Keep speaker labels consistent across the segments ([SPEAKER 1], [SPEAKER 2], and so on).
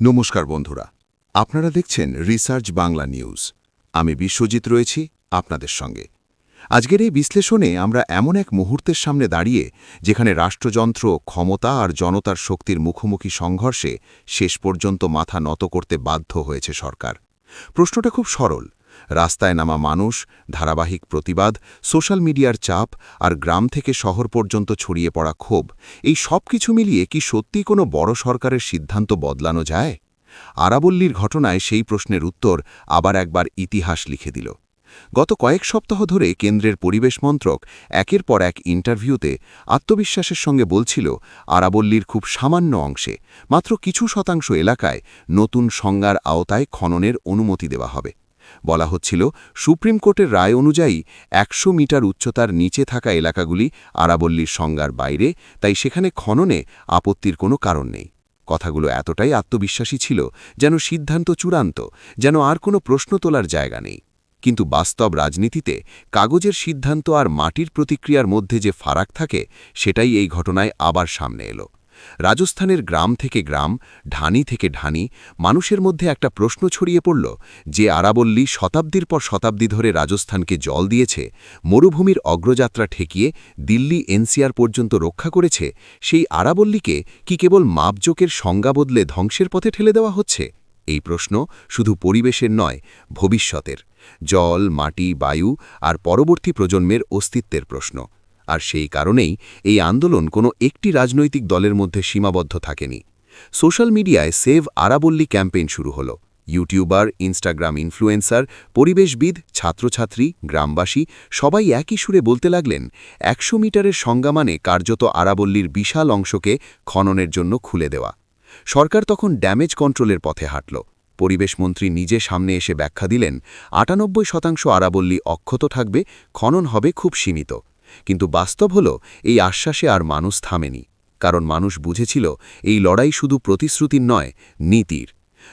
[SPEAKER 1] নমস্কার বন্ধুরা, আপনারা দেখছেন রিসার্চ বাংলা নিউজ। আমি বিশ্বজিৎ রয়েছি আপনাদের সঙ্গে। আজকের এই বিশ্লেষণে আমরা এমন এক মুহূর্তের সামনে দাঁড়িয়ে, যেখানে রাষ্ট্রযন্ত্র, ক্ষমতা আর জনতার শক্তির মুখোমুখি সংঘর্ষে শেষ পর্যন্ত মাথা নত করতে বাধ্য হয়েছে সরকার। প্রশ্নটা খুব সরল রাস্তায় নামা মানুষ, ধারাবাহিক প্রতিবাদ, সোশ্যাল মিডিয়ার চাপ আর গ্রাম থেকে শহর পর্যন্ত ছড়িয়ে পড়া ক্ষোভ, এই সব কিছু মিলিয়ে কি সত্যি কোনো বড় সরকারের সিদ্ধান্ত বদলানো যায়? আরাবল্লীর ঘটনায় সেই প্রশ্নের উত্তর আবার একবার ইতিহাস লিখে দিল। গত কয়েক সপ্তাহ ধরে কেন্দ্রের পরিবেশ মন্ত্রক একের পর এক ইন্টারভিউতে আত্মবিশ্বাসের সঙ্গে বলছিল, আরাবল্লীর খুব সামান্য অংশে, মাত্র কিছু শতাংশ এলাকায় নতুন সংজ্ঞার আওতায় খননের অনুমতি দেওয়া হবে। বলা হচ্ছিল, সুপ্রিম কোর্টের রায় অনুযায়ী একশো মিটার উচ্চতার নিচে থাকা এলাকাগুলি আরাবল্লীর সংজ্ঞার বাইরে, তাই সেখানে খননে আপত্তির কোনো কারণ নেই। কথাগুলো এতটাই আত্মবিশ্বাসী ছিল যেন সিদ্ধান্ত চূড়ান্ত, যেন আর কোনো প্রশ্ন তোলার জায়গা নেই। কিন্তু বাস্তব রাজনীতিতে কাগজের সিদ্ধান্ত আর মাটির প্রতিক্রিয়ার মধ্যে যে ফারাক থাকে, সেটাই এই ঘটনায় আবার সামনে এলো। রাজস্থানের গ্রাম থেকে গ্রাম, ঢানি থেকে ঢানি মানুষের মধ্যে একটা প্রশ্ন ছড়িয়ে পড়ল যে আরাবল্লী শতাব্দীর পর শতাব্দী ধরে রাজস্থানকে জল দিয়েছে, মরুভূমির অগ্রযাত্রা ঠেকিয়ে দিল্লি এনসিআর পর্যন্ত রক্ষা করেছে, সেই আরাবল্লীকে কি কেবল মাপজোকের সংজ্ঞা বদলে ধ্বংসের পথে ঠেলে দেওয়া হচ্ছে? এই প্রশ্ন শুধু পরিবেশের নয়, ভবিষ্যতের। জল, মাটি, বায়ু আর পরবর্তী প্রজন্মের অস্তিত্বের প্রশ্ন। আর সেই কারণেই এই আন্দোলন কোনো একটি রাজনৈতিক দলের মধ্যে সীমাবদ্ধ থাকেনি। সোশ্যাল মিডিয়ায় সেভ আরাবল্লী ক্যাম্পেইন শুরু হলো। ইউটিউবার, ইনস্টাগ্রাম ইনফ্লুয়েন্সার, পরিবেশবিদ, ছাত্রছাত্রী, গ্রামবাসী সবাই একই সুরে বলতে লাগলেন, একশো মিটারের সংজ্ঞা মানে কার্যত আরাবল্লীর বিশাল অংশকে খননের জন্য খুলে দেওয়া। সরকার তখন ড্যামেজ কন্ট্রোলের পথে হাঁটল। পরিবেশমন্ত্রী নিজে সামনে এসে ব্যাখ্যা দিলেন, আটানব্বই শতাংশ আরাবল্লী অক্ষত থাকবে, খনন হবে খুব সীমিত। কিন্তু বাস্তব হল, এই আশ্বাসে আর মানুষ থামেনি, কারণ মানুষ বুঝেছিল এই লড়াই শুধু প্রতিশ্রুতির নয়, নীতির।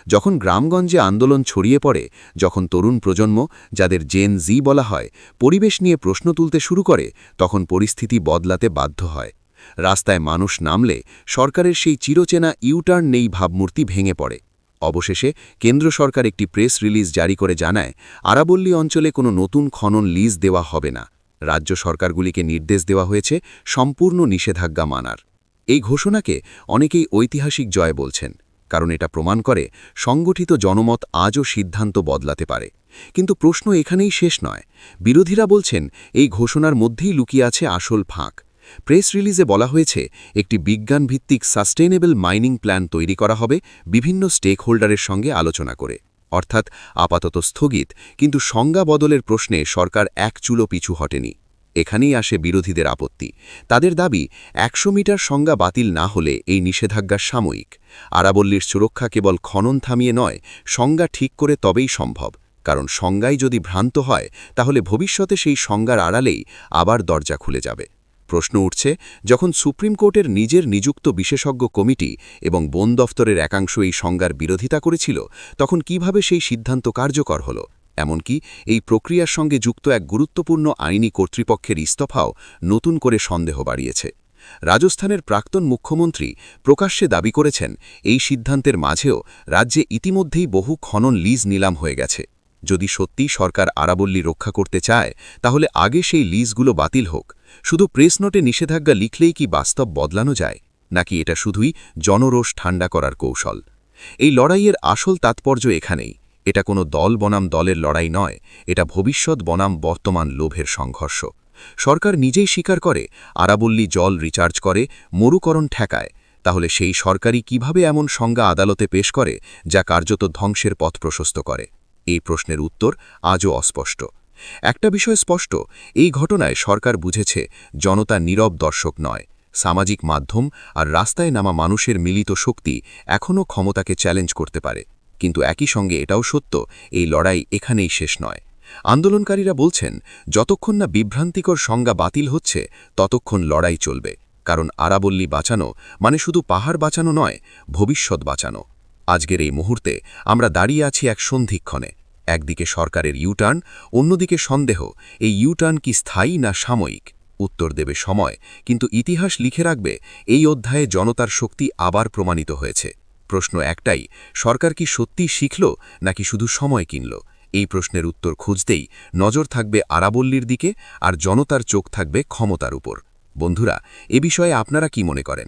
[SPEAKER 1] যখন গ্রামগঞ্জে আন্দোলন ছড়িয়ে পড়ে, যখন তরুণ প্রজন্ম, যাদের জেন জি বলা হয়, পরিবেশ নিয়ে প্রশ্ন তুলতে শুরু করে, তখন পরিস্থিতি বদলাতে বাধ্য হয়। রাস্তায় মানুষ নামলে, সরকারের সেই চিরচেনা ইউটার্ন নেই ভাবমূর্তি ভেঙে পড়ে। অবশেষে, কেন্দ্র সরকার একটি প্রেস রিলিজ জারি করে জানায়, আরাবল্লী অঞ্চলে কোনো নতুন খনন লিজ দেওয়া হবে না। রাজ্য সরকারগুলিকে নির্দেশ দেওয়া হয়েছে সম্পূর্ণ নিষেধাজ্ঞা মানার। এই ঘোষণাকে অনেকেই ঐতিহাসিক জয় বলছেন, কারণ এটা প্রমাণ করে সংগঠিত জনমত আজও সিদ্ধান্ত বদলাতে পারে। কিন্তু প্রশ্ন এখানেই শেষ নয়। বিরোধীরা বলছেন, এই ঘোষণার মধ্যেই লুকিয়ে আছে আসল ফাঁক। প্রেস রিলিজে বলা হয়েছে, একটি বিজ্ঞানভিত্তিক সাস্টেনেবল মাইনিং প্ল্যান তৈরি করা হবে বিভিন্ন স্টেক হোল্ডারের সঙ্গে আলোচনা করে। অর্থাৎ আপাতত স্থগিত, কিন্তু সংজ্ঞা বদলের প্রশ্নে সরকার এক চুলো পিছু হটেনি। এখানেই আসে বিরোধীদের আপত্তি। তাদের দাবি, একশো মিটার সংজ্ঞা বাতিল না হলে এই নিষেধাজ্ঞা সাময়িক। আরাবল্লীর সুরক্ষা কেবল খনন থামিয়ে নয়, সংজ্ঞা ঠিক করে তবেই সম্ভব। কারণ সংজ্ঞাই যদি ভ্রান্ত হয়, তাহলে ভবিষ্যতে সেই সংজ্ঞার আড়ালেই আবার দরজা খুলে যাবে। প্রশ্ন উঠছে, যখন সুপ্রিম কোর্টের নিজের নিযুক্ত বিশেষজ্ঞ কমিটি এবং বন দফতরের একাংশ এই সংজ্ঞার বিরোধিতা করেছিল, তখন কীভাবে সেই সিদ্ধান্ত কার্যকর হল? এমনকি এই প্রক্রিয়ার সঙ্গে যুক্ত এক গুরুত্বপূর্ণ আইনি কর্তৃপক্ষের ইস্তফাও নতুন করে সন্দেহ বাড়িয়েছে। রাজস্থানের প্রাক্তন মুখ্যমন্ত্রী প্রকাশ্যে দাবি করেছেন, এই সিদ্ধান্তের মাঝেও রাজ্যে ইতিমধ্যেই বহু খনন লিজ নিলাম হয়ে গেছে। যদি সত্যি সরকার আরাবল্লী রক্ষা করতে চায়, তাহলে আগে সেই লিজগুলো বাতিল হোক। শুধু প্রেস নোটে নিষেধাজ্ঞা লিখলেই কি বাস্তব বদলানো যায়? নাকি এটা শুধুই জনরোষ ঠান্ডা করার কৌশল? এই লড়াইয়ের আসল তাৎপর্য এখানেই। এটা কোনো দল বনাম দলের লড়াই নয়, এটা ভবিষ্যৎ বনাম বর্তমান লোভের সংঘর্ষ। সরকার নিজেই স্বীকার করে, আরাবল্লী জল রিচার্জ করে, মরুকরণ ঠেকায়। তাহলে সেই সরকারই কীভাবে এমন সংজ্ঞা আদালতে পেশ করে, যা কার্যত ধ্বংসের পথ প্রশস্ত করে? এই প্রশ্নের উত্তর আজও অস্পষ্ট। একটা বিষয় স্পষ্ট, এই ঘটনায় সরকার বুঝেছে জনতা নীরব দর্শক নয়। সামাজিক মাধ্যম আর রাস্তায় নামা মানুষের মিলিত শক্তি এখনও ক্ষমতাকে চ্যালেঞ্জ করতে পারে। কিন্তু একই সঙ্গে এটাও সত্য, এই লড়াই এখানেই শেষ নয়। আন্দোলনকারীরা বলছেন, যতক্ষণ না বিভ্রান্তিকর সংজ্ঞা বাতিল হচ্ছে, ততক্ষণ লড়াই চলবে। কারণ আরাবল্লী বাঁচানো মানে শুধু পাহাড় বাঁচানো নয়, ভবিষ্যৎ বাঁচানো। আজকের এই মুহূর্তে আমরা দাঁড়িয়ে আছি এক সন্ধিক্ষণে। একদিকে সরকারের ইউটার্ন, অন্যদিকে সন্দেহ, এই ইউটার্ন কি স্থায়ী না সাময়িক? উত্তর দেবে সময়, কিন্তু ইতিহাস লিখে রাখবে, এই অধ্যায়ে জনতার শক্তি আবার প্রমাণিত হয়েছে।
[SPEAKER 2] প্রশ্ন একটাই, সরকার কি সত্যি শিখল, নাকি শুধু সময় কিনল? এই প্রশ্নের উত্তর খুঁজতেই নজর থাকবে আরাবল্লীর দিকে আর জনতার চোখ থাকবে ক্ষমতার উপর। বন্ধুরা, এ বিষয়ে আপনারা কি মনে করেন?